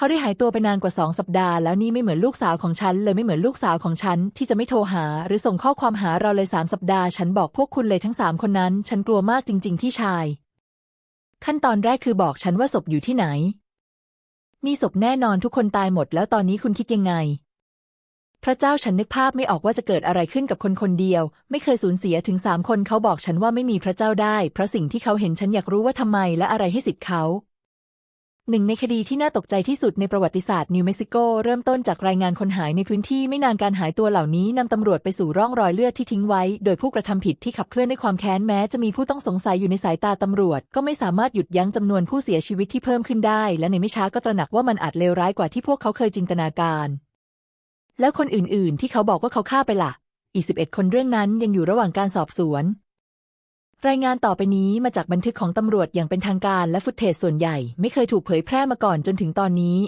เขาได้หายตัวไปนานกว่าสองสัปดาห์แล้วนี่ไม่เหมือนลูกสาวของฉันเลยไม่เหมือนลูกสาวของฉันที่จะไม่โทรหา หรือส่งข้อความหาเราเลยสามสัปดาห์ฉันบอกพวกคุณเลยทั้งสามคนนั้น ฉันกลัวมากจริง ๆ ที่ชาย ขั้นตอนแรกคือบอกฉันว่าศพอยู่ที่ไหน มีศพแน่นอนทุกคนตายหมด แล้วตอนนี้คุณคิดยังไง พระเจ้าฉันนึกภาพไม่ออกว่าจะเกิดอะไรขึ้นกับคนคนเดียว ไม่เคยสูญเสียถึงสามคนเขาบอกฉันว่าไม่มีพระเจ้าได้ เพราะสิ่งที่เขาเห็นฉันอยากรู้ว่าทำไมและอะไรให้สิทธิ์เขา หนึ่งในคดีที่น่าตกใจที่สุดในประวัติศาสตร์นิวเม็กซิโกเริ่มต้นจากรายงานคนหายในพื้นที่ไม่นานการหายตัวเหล่านี้นำตำรวจไปสู่ร่องรอยเลือดที่ทิ้งไว้ โดยผู้กระทำผิดที่ขับเคลื่อนด้วยความแค้นแม้จะมีผู้ต้องสงสัยอยู่ในสายตาตำรวจ ก็ไม่สามารถหยุดยั้งจำนวนผู้เสียชีวิตที่เพิ่มขึ้นได้ และในไม่ช้าก็ตระหนักว่ามันอาจเลวร้ายกว่าที่พวกเขาเคยจินตนาการ แล้วคนอื่นๆ ที่เขาบอกว่าเขาฆ่าไปล่ะอีกสิบเอ็ดคนเรื่องนั้นยังอยู่ระหว่างการสอบสวน รายงานต่อไปนี้มาจากบันทึกของตำรวจอย่างเป็นทางการและฟุตเทจส่วนใหญ่ไม่เคยถูกเผยแพร่มาก่อนจนถึงตอนนี้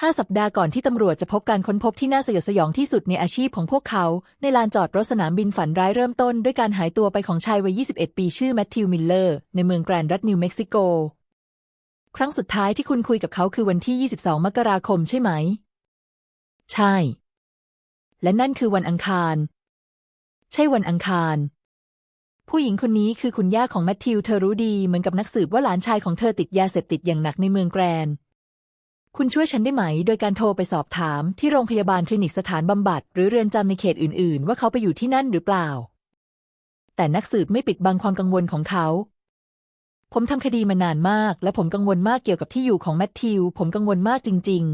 ห้าสัปดาห์ก่อนที่ตำรวจจะพบการค้นพบที่น่าสยดสยองที่สุดในอาชีพของพวกเขา ในลานจอดรถสนามบินฝันร้ายเริ่มต้นด้วยการหายตัวไปของชายวัย 21 ปีชื่อแมทธิวมิลเลอร์ ในเมืองแกรนด์รัฐนิวเม็กซิโก ครั้งสุดท้ายที่คุณคุยกับเขาคือวันที่ 22 มกราคมใช่ไหม ใช่ และนั่นคือวันอังคาร ใช่วันอังคาร ผู้หญิงคนนี้คือคุณย่าของแมทธิวเธอรู้ดีเหมือนกับนักสืบว่าหลานชายของเธอติดยาเสพติดอย่างหนักในเมืองแกรนด์คุณช่วยฉันได้ไหม โดยการโทรไปสอบถามที่โรงพยาบาลคลินิกสถานบำบัด หรือเรือนจำในเขตอื่น ๆ ว่าเขาไปอยู่ที่นั่นหรือเปล่า แต่นักสืบไม่ปิดบังความกังวลของเขา ผมทำคดีมานานมาก และผมกังวลมากเกี่ยวกับที่อยู่ของแมทธิว ผมกังวลมากจริง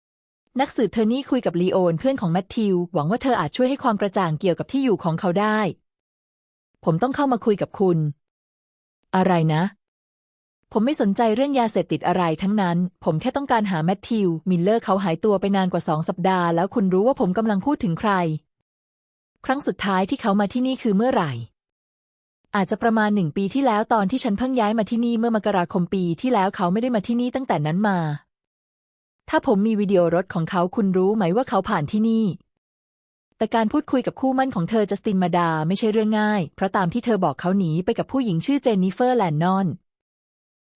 ๆนักสืบเธอนี่คุยกับลีโอนเพื่อนของแมทธิว หวังว่าเธออาจช่วยให้ความกระจ่างเกี่ยวกับที่อยู่ของเขาได้ ผมต้องเข้ามาคุยกับคุณ อะไรนะ ผมไม่สนใจเรื่องยาเสพติดอะไรทั้งนั้น ผมแค่ต้องการหาแมทธิว มิลเลอร์เขาหายตัวไปนานกว่าสองสัปดาห์แล้วคุณรู้ว่าผมกำลังพูดถึงใคร ครั้งสุดท้ายที่เขามาที่นี่คือเมื่อไหร่ อาจจะประมาณหนึ่งปีที่แล้วตอนที่ฉันเพิ่งย้ายมาที่นี่เมื่อมกราคมปีที่แล้วเขาไม่ได้มาที่นี่ตั้งแต่นั้นมาถ้าผมมีวิดีโอรถของเขาคุณรู้ไหมว่าเขาผ่านที่นี่ แต่การพูดคุยกับคู่มั่นของเธอจัสตินมาดาไม่ใช่เรื่องง่าย เพราะตามที่เธอบอกเขาหนีไปกับผู้หญิงชื่อเจนนิเฟอร์แลนนอน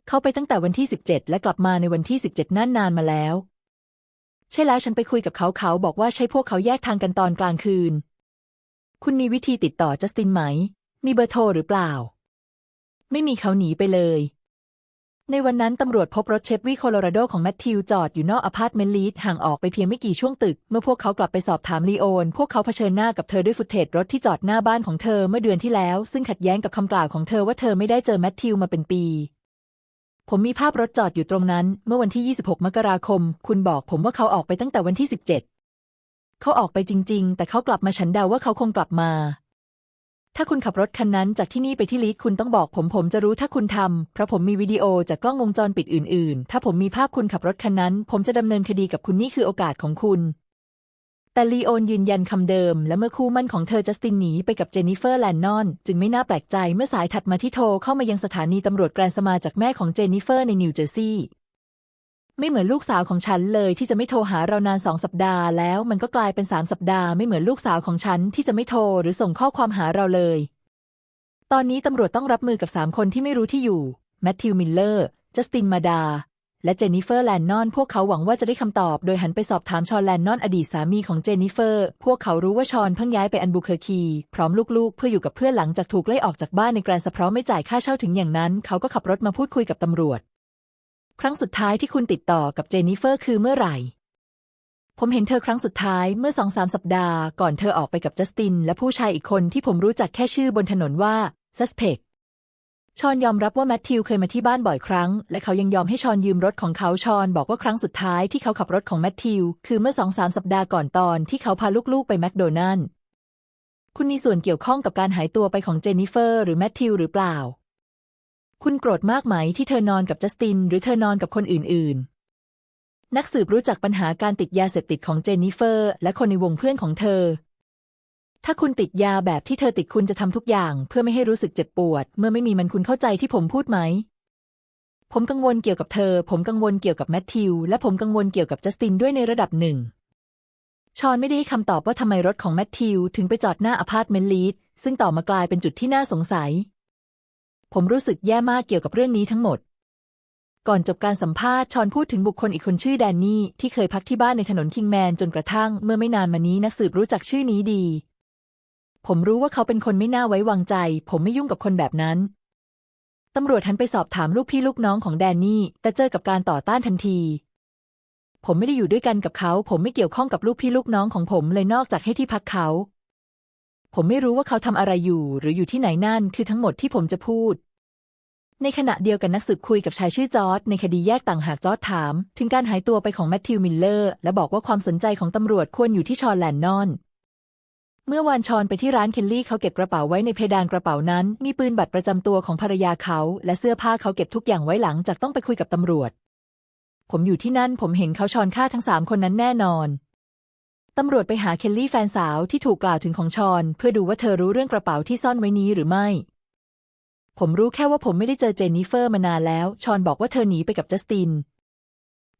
เขาไปตั้งแต่วันที่ 17 และกลับมาในวันที่ 17 นั่นนานมาแล้ว ใช่แล้วฉันไปคุยกับเขาเขาบอกว่าใช่พวกเขาแยกทางกันตอนกลางคืน คุณมีวิธีติดต่อจัสตินไหม มีเบอร์โทรหรือเปล่า ไม่มีเขาหนีไปเลย ในวันนั้นตำรวจพบรถเชฟวี่โคโลราโดของแมทธิวจอดอยู่นอกอพาร์ตเมนต์ลีดห่างออกไปเพียงไม่กี่ช่วงตึก เมื่อพวกเขากลับไปสอบถามลีโอน พวกเขาเผชิญหน้ากับเธอด้วยฟุตเทจรถที่จอดหน้าบ้านของเธอเมื่อเดือนที่แล้ว ซึ่งขัดแย้งกับคำกล่าวของเธอว่าเธอไม่ได้เจอแมทธิวมาเป็นปี ผมมีภาพรถจอดอยู่ตรงนั้น เมื่อวันที่ 26 มกราคม คุณบอกผมว่าเขาออกไปตั้งแต่วันที่ 17 เขาออกไปจริง ๆ แต่เขากลับมาฉันเดาว่าเขาคงกลับมา ถ้าคุณขับรถคันนั้นจากที่นี่ไปที่ลีดคุณต้องบอกผมผมจะรู้ถ้าคุณทำเพราะผมมีวิดีโอจากกล้องวงจรปิดอื่น ๆ ถ้าผมมีภาพคุณขับรถคันนั้น ผมจะดำเนินคดีกับคุณนี่คือโอกาสของคุณ แต่ลีโอนยืนยันคำเดิม และเมื่อคู่มั่นของเธอจัสตินหนีไปกับเจนนิเฟอร์แลนนอน จึงไม่น่าแปลกใจเมื่อสายถัดมาที่โทรเข้ามายังสถานีตำรวจแกรนสมาจากแม่ของเจนนิเฟอร์ในนิวเจอร์ซีย์ ไม่เหมือนลูกสาวของฉันเลยที่จะไม่โทรหาเรานานสองสัปดาห์แล้วมันก็กลายเป็นสามสัปดาห์ไม่เหมือนลูกสาวของฉันที่จะไม่โทรหรือส่งข้อความหาเราเลย ตอนนี้ตำรวจต้องรับมือกับสามคนที่ไม่รู้ที่อยู่แมทธิวมิลเลอร์ จัสตินมาดา และเจนนิเฟอร์แลนนอน พวกเขาหวังว่าจะได้คำตอบ โดยหันไปสอบถามชอนแลนนอนอดีตสามีของเจนนิเฟอร์ พวกเขารู้ว่าชอนเพิ่งย้ายไปอันบูเคอร์คี พร้อมลูกๆ เพื่ออยู่กับเพื่อนหลังจากถูกไล่ออกจากบ้านในแกรนด์เพราะไม่จ่ายค่าเช่าถึงอย่างนั้น เขาก็ขับรถมาพูดคุยกับตำรวจ ครั้งสุดท้ายที่คุณติดต่อกับเจนนิเฟอร์คือเมื่อไหร่ ผมเห็นเธอครั้งสุดท้ายเมื่อสองสามสัปดาห์ก่อนเธอออกไปกับจัสติน และผู้ชายอีกคนที่ผมรู้จักแค่ชื่อบนถนนว่าซัสเพกชอนยอมรับว่าแมทธิวเคยมาที่บ้านบ่อยครั้ง และเขายังยอมให้ชอนยืมรถของเขาชอนบอกว่าครั้งสุดท้ายที่เขาขับรถของแมทธิว คือเมื่อสองสามสัปดาห์ก่อนตอนที่เขาพาลูกๆไปแมคโดนัลล์คุณมีส่วนเกี่ยวข้องกับการหายตัวไปของเจนนิเฟอร์ หรือแมทธิวหรือเปล่า คุณโกรธมากไหมที่เธอนอนกับจัสติน หรือเธอนอนกับคนอื่น ๆ นักสืบรู้จักปัญหาการติดยาเสพติดของเจนนิเฟอร์ และคนในวงเพื่อนของเธอ ถ้าคุณติดยาแบบที่เธอติดคุณจะทำทุกอย่าง เพื่อไม่ให้รู้สึกเจ็บปวด เมื่อไม่มีมันคุณเข้าใจที่ผมพูดไหม ผมกังวลเกี่ยวกับเธอ ผมกังวลเกี่ยวกับแมทธิว และผมกังวลเกี่ยวกับจัสตินด้วยในระดับหนึ่ง ชอนไม่ได้ให้คำตอบว่าทำไมรถของแมทธิวถึงไปจอดหน้าอพาร์ตเมนต์ลีดซึ่งต่อมากลายเป็นจุดที่น่าสงสัย ผมรู้สึกแย่มากเกี่ยวกับเรื่องนี้ทั้งหมด ก่อนจบการสัมภาษณ์ชอนพูดถึงบุคคลอีกคนชื่อแดนนี่ที่เคยพักที่บ้านในถนนคิงแมนจนกระทั่งเมื่อไม่นานมานี้นักสืบรู้จักชื่อนี้ดี ผมรู้ว่าเขาเป็นคนไม่น่าไว้วางใจ ผมไม่ยุ่งกับคนแบบนั้นตำรวจหันไปสอบถามลูกพี่ลูกน้องของแดนนี่ แต่เจอกับการต่อต้านทันที ผมไม่ได้อยู่ด้วยกันกับเขา ผมไม่เกี่ยวข้องกับลูกพี่ลูกน้องของผมเลยนอกจากให้ที่พักเขา ผมไม่รู้ว่าเขาทำอะไรอยู่ หรืออยู่ที่ไหนนั่นคือทั้งหมดที่ผมจะพูด ในขณะเดียวกันนักสืบคุยกับชายชื่อจอร์ดในคดีแยกต่างหากจอร์ดถาม ถึงการหายตัวไปของแมทธิวมิลเลอร์และบอกว่าความสนใจของตำรวจควรอยู่ที่ชอนแลนนอน เมื่อวานชอนไปที่ร้านเคนลี่เขาเก็บกระเป๋าไว้ในเพดานกระเป๋านั้น มีปืนบัตรประจำตัวของภรรยาเขา และเสื้อผ้าเขาเก็บทุกอย่างไว้หลังจากต้องไปคุยกับตำรวจ ผมอยู่ที่นั่นผมเห็นเขาชอนฆ่าทั้งสามคนนั้นแน่นอน ตำรวจไปหาเคลลี่แฟนสาวที่ถูกกล่าวถึงของชอน เพื่อดูว่าเธอรู้เรื่องกระเป๋าที่ซ่อนไว้นี้หรือไม่ ผมรู้แค่ว่าผมไม่ได้เจอเจนนิเฟอร์มานานแล้ว ชอนบอกว่าเธอหนีไปกับจัสติน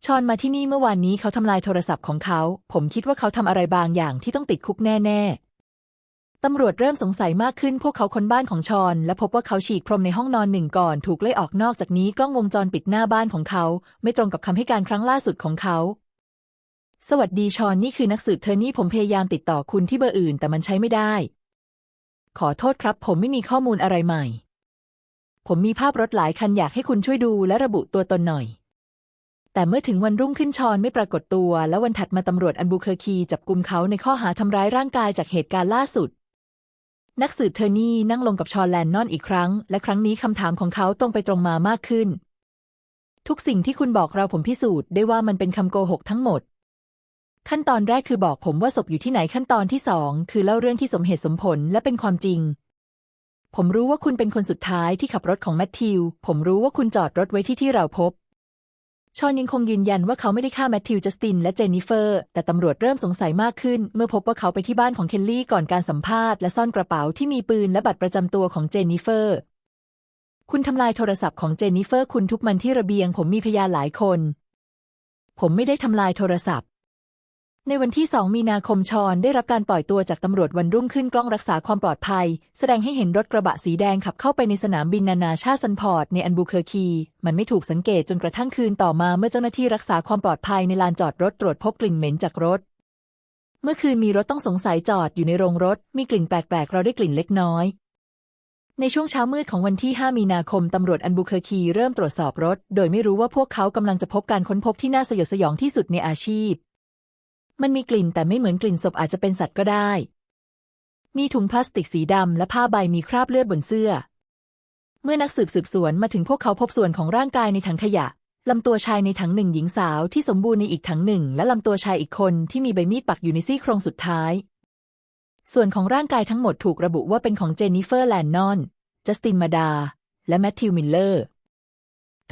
ชอนมาที่นี่เมื่อวานนี้เขาทำลายโทรศัพท์ของเขา ผมคิดว่าเขาทำอะไรบางอย่างที่ต้องติดคุกแน่ๆ ตำรวจเริ่มสงสัยมากขึ้นพวกเขาค้นบ้านของชอน และพบว่าเขาฉีกพรมในห้องนอนหนึ่งก่อน ถูกไล่ออกนอกจากนี้กล้องวงจรปิดหน้าบ้านของเขา ไม่ตรงกับคำให้การครั้งล่าสุดของเขา สวัสดีชอนนี่คือนักสืบเทอร์นี่ผมพยายามติดต่อคุณที่เบอร์อื่น แต่มันใช้ไม่ได้ ขอโทษครับ ผมไม่มีข้อมูลอะไรใหม่ ผมมีภาพรถหลายคันอยากให้คุณช่วยดูและระบุตัวตนหน่อย แต่เมื่อถึงวันรุ่งขึ้นชอนไม่ปรากฏตัว และวันถัดมาตำรวจอันบูเคอร์คีจับกุมเขาในข้อหาทำร้ายร่างกายจากเหตุการณ์ล่าสุด นักสืบเทอร์นี่นั่งลงกับชอนแลนนอนอีกครั้ง และครั้งนี้คำถามของเขาตรงไปตรงมามากขึ้น ทุกสิ่งที่คุณบอกเราผมพิสูจน์ได้ว่ามันเป็นคำโกหกทั้งหมด ขั้นตอนแรกคือบอกผมว่าศพอยู่ที่ไหนขั้นตอนที่สองคือเล่าเรื่องที่สมเหตุสมผลและเป็นความจริง ผมรู้ว่าคุณเป็นคนสุดท้ายที่ขับรถของแมทธิว ผมรู้ว่าคุณจอดรถไว้ที่ที่เราพบ ชอนยังคงยืนยันว่าเขาไม่ได้ฆ่าแมทธิวจัสตินและเจนนิเฟอร์ แต่ตำรวจเริ่มสงสัยมากขึ้น เมื่อพบว่าเขาไปที่บ้านของเคลลี่ก่อนการสัมภาษณ์และซ่อนกระเป๋าที่มีปืนและบัตรประจำตัวของเจนนิเฟอร์ คุณทำลายโทรศัพท์ของเจนนิเฟอร์ คุณทุบมันที่ระเบียง ผมมีพยานหลายคน ผมไม่ได้ทำลายโทรศัพท์ ในวันที่ 2 มีนาคมชอนได้รับการปล่อยตัวจากตำรวจวันรุ่งขึ้นกล้องรักษาความปลอดภัย แสดงให้เห็นรถกระบะสีแดงขับเข้าไปในสนามบินนานาชาติซันพอร์ตในอันบูเคอร์คี มันไม่ถูกสังเกตจนกระทั่งคืนต่อมาเมื่อเจ้าหน้าที่รักษาความปลอดภัยในลานจอดรถตรวจพบกลิ่นเหม็นจากรถ เมื่อคืนมีรถต้องสงสัยจอดอยู่ในโรงรถ มีกลิ่นแปลกๆ เราได้กลิ่นเล็กน้อย ในช่วงเช้ามืดของวันที่ 5 มีนาคมตำรวจอันบูเคอร์คีเริ่มตรวจสอบรถ โดยไม่รู้ว่าพวกเขากำลังจะพบการค้นพบที่น่าสยดสยองที่สุดในอาชีพ มันมีกลิ่นแต่ไม่เหมือนกลิ่นศพอาจจะเป็นสัตว์ก็ได้ มีถุงพลาสติกสีดำและผ้าใบมีคราบเลือดบนเสื้อ เมื่อนักสืบสืบสวนมาถึงพวกเขาพบส่วนของร่างกายในถังขยะลำตัวชายในถังหนึ่งหญิงสาวที่สมบูรณ์ในอีกถังหนึ่ง และลำตัวชายอีกคนที่มีใบมีดปักอยู่ในซี่โครงสุดท้าย ส่วนของร่างกายทั้งหมดถูกระบุว่าเป็นของเจนนิเฟอร์แลนนอน จัสตินมาดา และแมทธิวมิลเลอร์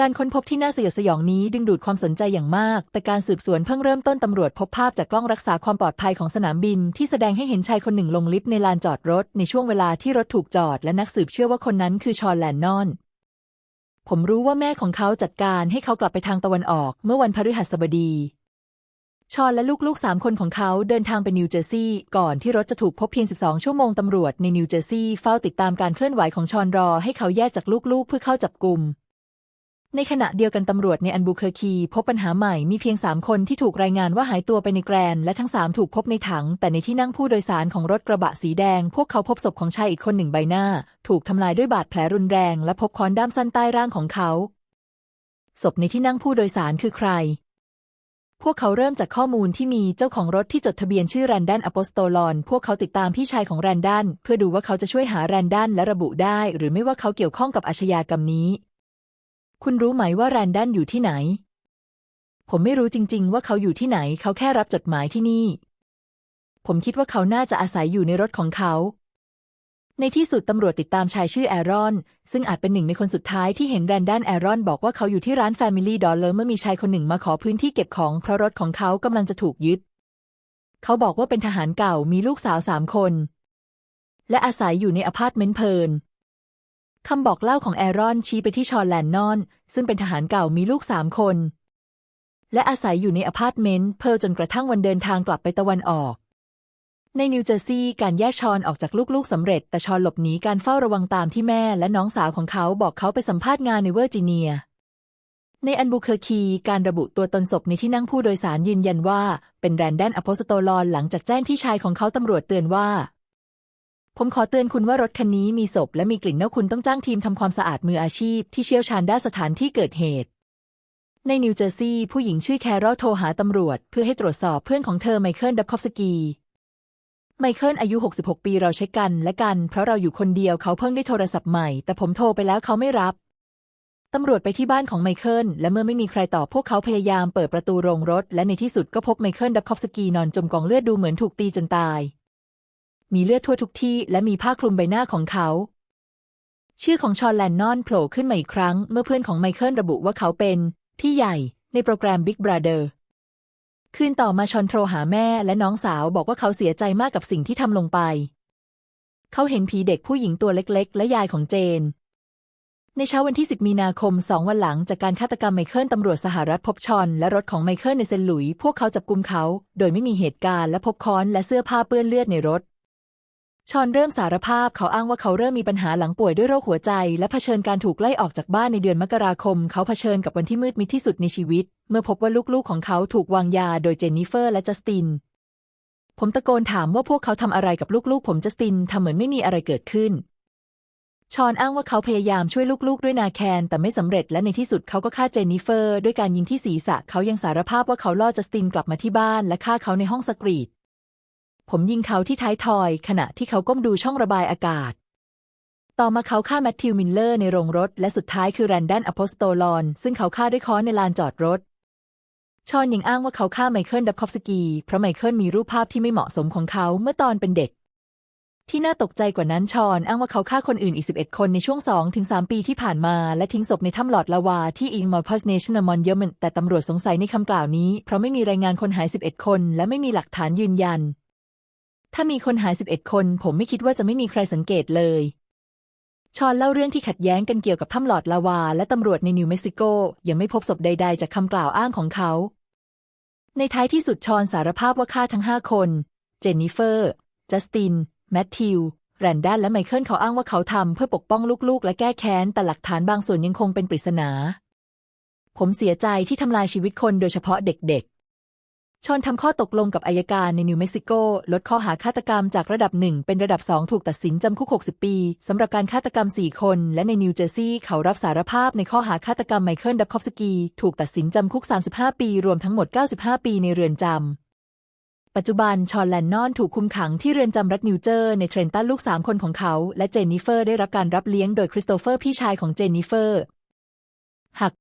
การค้นพบที่น่าสยดสยองนี้ดึงดูดความสนใจอย่างมาก แต่การสืบสวนเพิ่งเริ่มต้นตำรวจพบภาพจากกล้องรักษาความปลอดภัยของสนามบิน ที่แสดงให้เห็นชายคนหนึ่งลงลิฟต์ในลานจอดรถ ในช่วงเวลาที่รถถูกจอด และนักสืบเชื่อว่าคนนั้นคือชอนแลนนอน ผมรู้ว่าแม่ของเขาจัดการให้เขากลับไปทางตะวันออก เมื่อวันพฤหัสบดี ชอนและลูกๆสามคนของเขาเดินทางไปนิวเจอร์ซีย์ก่อนที่รถจะถูกพบเพียง 12 ชั่วโมงตำรวจในนิวเจอร์ซีย์เฝ้าติดตามการเคลื่อนไหวของชอนรอ ให้เขาแยกจากลูกๆ เพื่อเข้าจับกลุ่ม ในขณะเดียวกันตำรวจในอันบูเคอร์คีพบปัญหาใหม่มีเพียงสามคนที่ถูกรายงานว่าหายตัวไปในแกรน และทั้งสามถูกพบในถัง แต่ในที่นั่งผู้โดยสารของรถกระบะสีแดง พวกเขาพบศพของชายอีกคนหนึ่งใบหน้า ถูกทำลายด้วยบาดแผลรุนแรง และพบค้อนด้ามสั้นใต้ร่างของเขา ศพในที่นั่งผู้โดยสารคือใคร พวกเขาเริ่มจากข้อมูลที่มีเจ้าของรถที่จดทะเบียนชื่อแรนดันอโปสโตลอน พวกเขาติดตามพี่ชายของแรนดันเพื่อดูว่าเขาจะช่วยหาแรนดันและระบุได้ หรือไม่ว่าเขาเกี่ยวข้องกับอาชญากรรมนี้ คุณรู้ไหมว่าแรนดันอยู่ที่ไหน ผมไม่รู้จริง ๆ ว่าเขาอยู่ที่ไหน เขาแค่รับจดหมายที่นี่ ผมคิดว่าเขาน่าจะอาศัยอยู่ในรถของเขา ในที่สุดตำรวจติดตามชายชื่อแอรอน ซึ่งอาจเป็นหนึ่งในคนสุดท้ายที่เห็นแรนดันแอรอนบอกว่าเขาอยู่ที่ร้าน Family Dollar เมื่อมีชายคนหนึ่งมาขอพื้นที่เก็บของเพราะรถของเขากำลังจะถูกยึด เขาบอกว่าเป็นทหารเก่ามีลูกสาวสามคน และอาศัยอยู่ในอพาร์ตเมนต์เพลิน คำบอกเล่าของแอรอนชี้ไปที่ชอนแลนนอน ซึ่งเป็นทหารเก่ามีลูกสามคน และอาศัยอยู่ในอพาร์ตเมนต์เพลินจนกระทั่งวันเดินทางกลับไปตะวันออก ในนิวเจอร์ซีย์การแยกชอนออกจากลูกๆสำเร็จ แต่ชอนหลบหนีการเฝ้าระวังตามที่แม่และน้องสาวของเขาบอกเขาไปสัมภาษณ์งานในเวอร์จิเนียในอันบูเคอร์คีการระบุตัวตนศพในที่นั่งผู้โดยสารยืนยันว่า เป็นแรนแดนอโพสโตลอนหลังจากแจ้งพี่ชายของเขาตำรวจเตือนว่า ผมขอเตือนคุณว่ารถคันนี้มีศพและมีกลิ่นเน่าคุณต้องจ้างทีมทำความสะอาดมืออาชีพ ที่เชี่ยวชาญด้านสถานที่เกิดเหตุ ในนิวเจอร์ซีย์ผู้หญิงชื่อแคโรลโทรหาตำรวจ เพื่อให้ตรวจสอบเพื่อนของเธอไมเคิลดับคอฟสกีไมเคิลอายุ 66 ปีเราเช็คกันและกัน เพราะเราอยู่คนเดียวเขาเพิ่งได้โทรศัพท์ใหม่ แต่ผมโทรไปแล้วเขาไม่รับ ตำรวจไปที่บ้านของไมเคิลและเมื่อไม่มีใครตอบพวกเขาพยายามเปิดประตูโรงรถ และในที่สุดก็พบไมเคิลดับคอฟสกีนอนจมกองเลือดดูเหมือนถูกตีจนตาย มีเลือดทั่วทุกที่และมีผ้าคลุมใบหน้าของเขา ชื่อของชอนแลนนอนโผล่ขึ้นมาอีกครั้ง เมื่อเพื่อนของไมเคิลระบุว่าเขาเป็นพี่ใหญ่ในโปรแกรม Big Brother คืนต่อมาชอนโทรหาแม่และน้องสาวบอกว่าเขาเสียใจมากกับสิ่งที่ทำลงไป เขาเห็นผีเด็กผู้หญิงตัวเล็กๆ และยายของเจน ในเช้าวันที่ 10 มีนาคมสองวันหลังจากการฆาตกรรมไมเคิลตำรวจสหรัฐพบชอนและรถของไมเคิลในเซนต์หลุยส์พวกเขาจับกุมเขา โดยไม่มีเหตุการณ์และพบค้อนและเสื้อผ้าเปื้อนเลือดในรถ ชอนเริ่มสารภาพเขาอ้างว่าเขาเริ่มมีปัญหาหลังป่วยด้วยโรคหัวใจ และเผชิญการถูกไล่ออกจากบ้านในเดือนมกราคม เขาเผชิญกับวันที่มืดมิดที่สุดในชีวิต เมื่อพบว่าลูกๆของเขาถูกวางยาโดยเจนนิเฟอร์และจัสติน ผมตะโกนถามว่าพวกเขาทำอะไรกับลูกๆ ผมจัสตินทำเหมือนไม่มีอะไรเกิดขึ้น ชอนอ้างว่าเขาพยายามช่วยลูกๆ ด้วยนาแคนแต่ไม่สำเร็จและในที่สุดเขาก็ฆ่าเจนนิเฟอร์ ด้วยการยิงที่ศีรษะเขายังสารภาพว่าเขาล่อจัสตินกลับมาที่บ้านและฆ่าเขาในห้องสกรีต ผมยิงเขาที่ท้ายทอย ขณะที่เขาก้มดูช่องระบายอากาศ ต่อมาเขาฆ่าแมทธิวมิลเลอร์ในโรงรถ และสุดท้ายคือแรนดันอโพสโตลอน ซึ่งเขาฆ่าด้วยค้อนในลานจอดรถ ชอนยังอ้างว่าเขาฆ่าไมเคิลดับคอฟสกี เพราะไมเคิลมีรูปภาพที่ไม่เหมาะสมของเขาเมื่อตอนเป็นเด็ก ที่น่าตกใจกว่านั้นชอนอ้างว่าเขาฆ่าคนอื่นอีก 11 คนในช่วง 2-3 ปีที่ผ่านมา และทิ้งศพในถ้ำหลอดลาวาที่อิงมอร์พัสเนชั่นมอนเยมแต่ตำรวจสงสัยในคำกล่าวนี้ เพราะไม่มีรายงานคนหาย 11 คน และไม่มีหลักฐานยืนยัน ถ้ามีคนหาย11คน ผมไม่คิดว่าจะไม่มีใครสังเกตเลย ชอนเล่าเรื่องที่ขัดแย้งกันเกี่ยวกับถ้ำหลอดลาวา และตำรวจในนิวเม็กซิโก ยังไม่พบศพใด ๆ จากคำกล่าวอ้างของเขา ในท้ายที่สุดชอนสารภาพว่าฆ่าทั้งห้าคน เจนนิเฟอร์ จัสติน แมทธิว แรนดันและไมเคิลเขาอ้างว่าเขาทำเพื่อปกป้องลูกๆ และแก้แค้น แต่หลักฐานบางส่วนยังคงเป็นปริศนา ผมเสียใจที่ทำลายชีวิตคนโดยเฉพาะเด็กๆ ชอนทำข้อตกลงกับอายการในนิวเม็กซิโก ลดข้อหาฆาตกรรมจากระดับหนึ่งเป็นระดับสองถูกตัดสินจำคุก 60 ปีสำหรับการฆาตกรรม 4 คน และในนิวเจอร์ซีย์เขารับสารภาพในข้อหาฆาตกรรมไมเคิลดับคอฟสกีถูกตัดสินจำคุก 35 ปี รวมทั้งหมด 95 ปีในเรือนจำปัจจุบันชอนแลนนอนถูกคุมขังที่เรือนจำรัฐนิวเจอร์ในเทรนตันลูกสามคนของเขา และเจนนิเฟอร์ได้รับการรับเลี้ยงโดยคริสโตเฟอร์พี่ชายของเจนนิเฟอร์ หาก